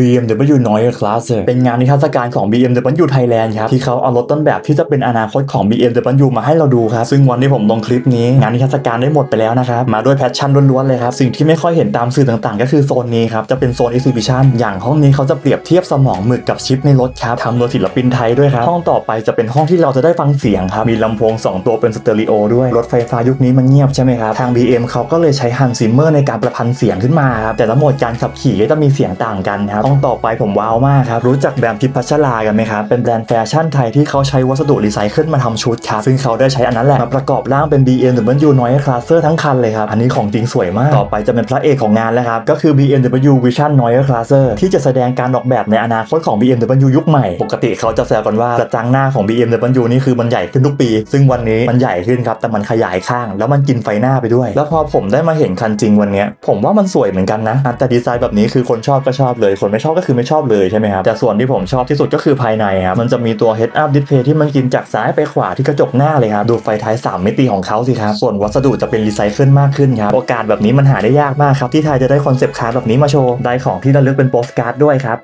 BMW Neue Klasse เป็นงานนิทรรศการของ BMW Thailand ครับ ที่เขาเอารถต้นแบบที่จะเป็นอนาคตของ BMW มาให้เราดูครับ ซึ่งวันที่ผมลงคลิปนี้ งานนิทรรศการได้หมดไปแล้วนะครับ มาด้วยแพชชั่นล้วนๆเลยครับ สิ่งที่ไม่ค่อยเห็นตามสื่อต่างๆ ก็คือโซนนี้ครับ จะเป็นโซน Exhibition อย่างห้องนี้เขาจะเปรียบเทียบสมองหมึกกับชิปในรถครับทำโดยศิลปินไทยด้วยครับห้องต่อไปจะเป็นห้องที่เราจะได้ฟังเสียงครับมีลำโพง 2 ตัวเป็นสเตอริโอด้วยรถไฟฟ้ายุคนี้มันเงียบใช่ไหมครับทาง BM เขาก็เลยใช้ฮันซิมเมอร์ในการประพันธ์เสียงขึ้นมาครับแต่ละโหมดการขับขี่ก็จะมีเสียงต่างกันครับองต่อไปผมว้าวมากครับ รู้จักแบรนด์ทิพัชรากันไหมครับ เป็นแบรนด์แฟชั่นไทยที่เขาใช้วัสดุรีไซเคิลมาทำชุดครับ ซึ่งเขาได้ใช้อันนั้นแหละ มาประกอบร่างเป็น BMW Neue Klasse ทั้งคันเลยครับ อันนี้ของจริงสวยมาก ต่อไปจะเป็นพระเอกของงานแล้วครับ ก็คือ BMW Vision Neue Klasse ที่จะแสดงการออกแบบในอนาคตของ BMW ยุคใหม่ ปกติเขาจะแซวกันว่ากระจังหน้าของ BMW นี่คือมันใหญ่ขึ้นทุกปี ซึ่งวันนี้มันใหญ่ขึ้นครับแต่มันขยายข้าง แล้วมันกินไฟหน้าไปด้วย แล้วพอผมได้มาเห็นคันจริงวันนี้ผมว่ามันสวยเหมือนกันนะอะแต่ดีไซน์แบบนี้คือคนชอบก็ชอบเลยคนไม่ชอบก็คือไม่ชอบเลยใช่ไหมครับแต่ส่วนที่ผมชอบที่สุดก็คือภายในครับมันจะมีตัว head up display ที่มันกินจากซ้ายไปขวาที่กระจกหน้าเลยครับดูไฟท้าย 3 มิติของเขาสิครับส่วนวัสดุจะเป็นรีไซเคิลมากขึ้นครับโอกาสแบบนี้มันหาได้ยากมากครับที่ไทยจะได้คอนเซปต์คาร์แบบนี้มาโชว์ได้ของที่ระลึกเป็นโปสการ์ดด้วยครับ